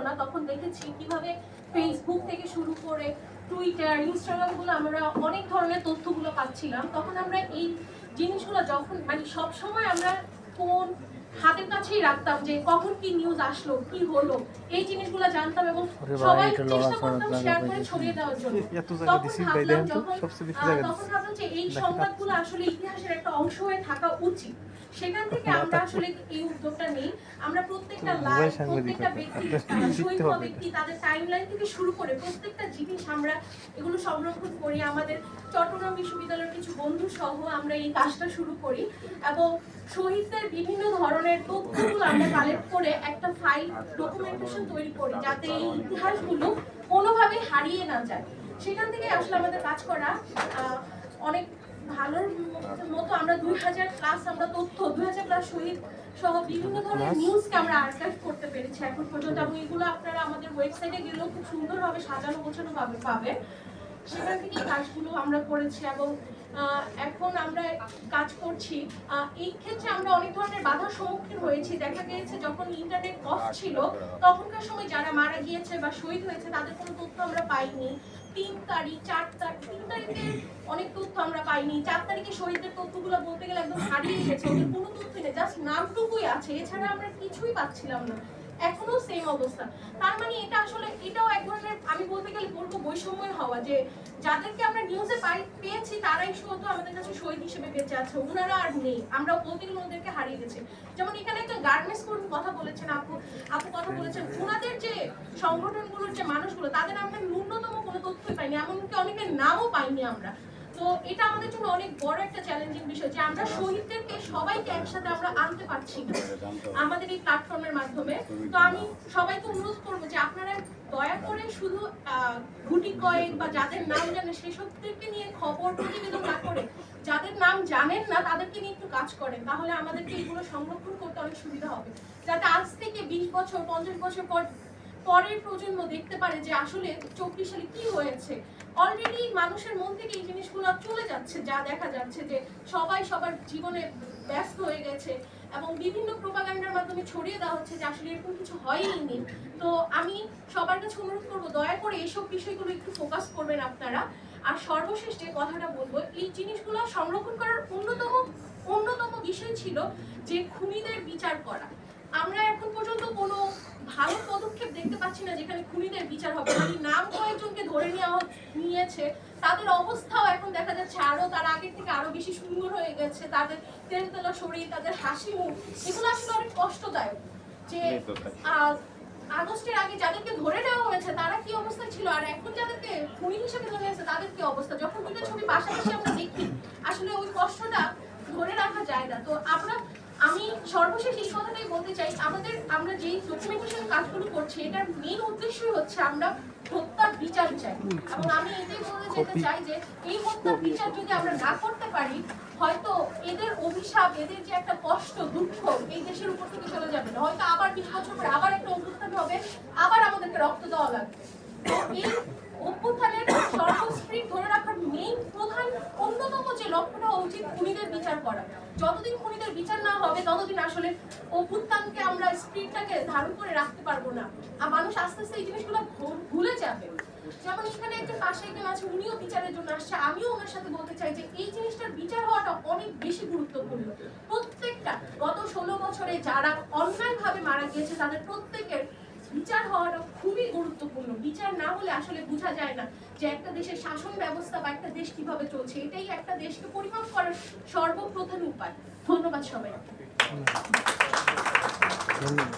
না তখন দেখেছি কীভাবে ফেসবুক থেকে শুরু করে টুইটার ইনস্টাগ্রামগুলো আমরা অনেক ধরনের তথ্যগুলো পাচ্ছিলাম। তখন আমরা এই জিনিসগুলো যখন মানে সব সময় আমরা ফোন হাতের কাছেই রাখতাম যে কখন কি নিউজ আসলো কি হলো এই জিনিসগুলো জানতাম এবং সবাই চেষ্টা করতাম শেয়ার করে ছড়িয়ে দেওয়ার জন্য। তখন ভাবলাম যখন সবচেয়ে বেশি আহ, জায়গা তখন ভাবলাম যে এই সংবাদগুলো আসলে ইতিহাসের একটা অংশ হয়ে থাকা উচিত। সেখান থেকে আমরা আসলে এই উদ্যোগটা নেই। আমরা প্রত্যেকটা সাংবাদিকতা, প্রত্যেকটা ব্যক্তি ব্যক্তি তাদের টাইমলাইন থেকে শুরু করে প্রত্যেকটা জিনিস আমরা এগুলো সংরক্ষণ করি। আমাদের চট্টগ্রাম বিশ্ববিদ্যালয়ের কিছু বন্ধু সহ আমরা এই কাজটা শুরু করি এবং শহীদদের বিভিন্ন ধরনের তথ্যগুলো আমরা কালেক্ট করে একটা ফাইল ডকুমেন্টেশন তৈরি করি যাতে এই ইতিহাসগুলো কোনোভাবে হারিয়ে না যায়। সেখান থেকে আসলে আমাদের কাজ করা আহ, অনেক ভালোর মতো আমরা দুই হাজার প্লাস আমরা তথ্য দুই হাজার প্লাস শহীদ সহ বিভিন্ন ধরনের নিউজকে আমরা আর্কাইভ করতে পেরেছি এখন পর্যন্ত এবং এগুলো আপনারা আমাদের ওয়েবসাইটে গেলেও খুব সুন্দরভাবে সাজানো গোছানো ভাবে পাবেন। সেখান থেকে কাজগুলো আমরা করেছি এবং আহ, এখন আমরা কাজ করছি। আহ, এই ক্ষেত্রে আমরা অনেক ধরনের বাধার সম্মুখীন হয়েছি। দেখা গিয়েছে যখন ইন্টারনেট অফ ছিল তখনকার সময় যারা মারা গিয়েছে বা শহীদ হয়েছে তাদের কোনো তথ্য আমরা পাইনি। তিন তারিখ, চার তারিখ, তিন তারিখে অনেক তথ্য আমরা পাইনি। চার তারিখে শহীদদের তথ্যগুলো বলতে গেলে একদম হারিয়ে গেছে, ওদের কোনো তথ্য নেই, জাস্ট নামটুকুই আছে। এছাড়া আমরা কিছুই পাচ্ছিলাম না। এখনও সেম অবস্থা। তার মানে এটা আসলে, এটাও এক ধরনের, আমি বলতে গেলে বলব বৈষম্য হওয়া যে যাদেরকে আমরা নিউজে পাই, পেয়েছি, তারাই শুধু আমাদের কাছে শহীদ হিসেবে বেঁচে আছে ওনারা আর নেই। আমরা বলতে গেলে ওদেরকে হারিয়ে গেছে। যেমন এখানে একটা গার্মেন্টস কর্মী কথা বলেছেন আপু আপু কথা বলেছেন ওনাদের যে সংগঠনগুলোর যে মানুষগুলো, তাদের আমরা ন্যূনতম কোনো তথ্যই পাইনি, এমনকি অনেকের নামও পাইনি আমরা। তো এটা আমাদের জন্য অনেক বড় একটা চ্যালেঞ্জিং বিষয় যে আমরা শহীদদেরকে সবাইকে একসাথে আমরা আনতে পারছি না। আমাদের এই প্ল্যাটফর্মের মাধ্যমে। তো আমি সবাইকে অনুরোধ করব যে আপনারা দয়া করে শুধু গুটি কয়েক বা যাদের নাম জানে সেসবদেরকে নিয়ে খবর প্রতিবেদন না করে যাদের নাম জানেন না তাদেরকে নিয়ে একটু কাজ করেন। তাহলে আমাদেরকে এগুলো সংরক্ষণ করতে অনেক সুবিধা হবে। যাতে আজ থেকে বিশ বছর পঞ্চাশ বছর পর পরের প্রজন্ম দেখতে পারে যে আসলে চব্বিশ সালে কি হয়েছে। অলরেডি মানুষের মন থেকে এই জিনিসগুলো চলে যাচ্ছে, যা দেখা যাচ্ছে যে সবাই সবার জীবনে ব্যস্ত হয়ে গেছে এবং বিভিন্ন প্রোপাগান্ডার মাধ্যমে ছড়িয়ে দেওয়া হচ্ছে যে আসলে এরকম কিছু হয়ই তো আমি সবার কাছে অনুরোধ করব, দয়া করে এইসব বিষয়গুলো একটু ফোকাস করবেন আপনারা। আর সর্বশেষ যে কথাটা বলব, এই জিনিসগুলো সংরক্ষণ করার অন্যতম অন্যতম বিষয় ছিল যে খুনিদের বিচার করা। আমরা এখন পর্যন্ত কোনো ভালো পদক্ষেপ দেখতে পাচ্ছি না যেখানে খুনিদের বিচার হবে। মানে নাম কয়েকজনকে ধরে নেওয়া নিয়েছে। তাদের অবস্থাও এখন দেখা যাচ্ছে আরও তার আগের থেকে আরও বেশি সুন্দর হয়ে গেছে। তাদের তেল তেলা শরীর তাদের হাসি মুখ এগুলো আসলে অনেক কষ্টদায়ক। যে আগস্টের আগে যাদেরকে ধরে নেওয়া হয়েছে তারা কি অবস্থা ছিল? আর এখন যাদেরকে খুনি হিসেবে ধরে নিয়েছে তাদের কি অবস্থা? যখন দুটো ছবি পাশাপাশি আমরা দেখি আসলে ওই কষ্টটা ধরে রাখা যায় না। তো আমরা আমি সর্বশেষ এই কথাটাই বলতে চাই আমাদের আমরা যেই ডকুমেন্টেশন কাজগুলো করছি এটার মেইন উদ্দেশ্যই হচ্ছে আমরা হত্যার বিচার চাই। এবং আমি এটাই বলতে যেতে চাই যে এই হত্যার বিচার যদি আমরা না করতে পারি হয়তো এদের অভিশাপ এদের যে একটা কষ্ট দুঃখ এই দেশের উপর থেকে চলে যাবে না। হয়তো আবার বিশ বছর পরে আবার একটা অভ্যুত্থান হবে আবার আমাদেরকে রক্ত দেওয়া লাগবে। এই অভ্যুত্থানের সর্বস্প্রিট ধরে রাখার মেইন প্রধান অন্যতম যে লক্ষ্যটা হওয়া উচিত খুনিদের বিচার করা যতদিন খুনিদের বিচার না হবে ততদিন আসলে অভ্যুত্থানকে আমরা স্প্রিটটাকে ধারণ করে রাখতে পারব না। আর মানুষ আস্তে আস্তে এই জিনিসগুলো ভুলে যাবে। যেমন এখানে একজন পাশে একজন আছে, উনিও বিচারের জন্য আসছে। আমিও ওনার সাথে বলতে চাই যে এই জিনিসটার বিচার হওয়াটা অনেক বেশি গুরুত্বপূর্ণ। প্রত্যেকটা গত ষোলো বছরে যারা অন্যায়ভাবে মারা গিয়েছে, তাদের প্রত্যেকের বিচার হওয়াটা খুবই গুরুত্বপূর্ণ। বিচার না হলে আসলে বোঝা যায় না যে একটা দেশের শাসন ব্যবস্থা বা একটা দেশ কীভাবে চলছে। এটাই একটা দেশকে পরিমাপ করার সর্বপ্রধান উপায়। ধন্যবাদ সবাই ধন্যবাদ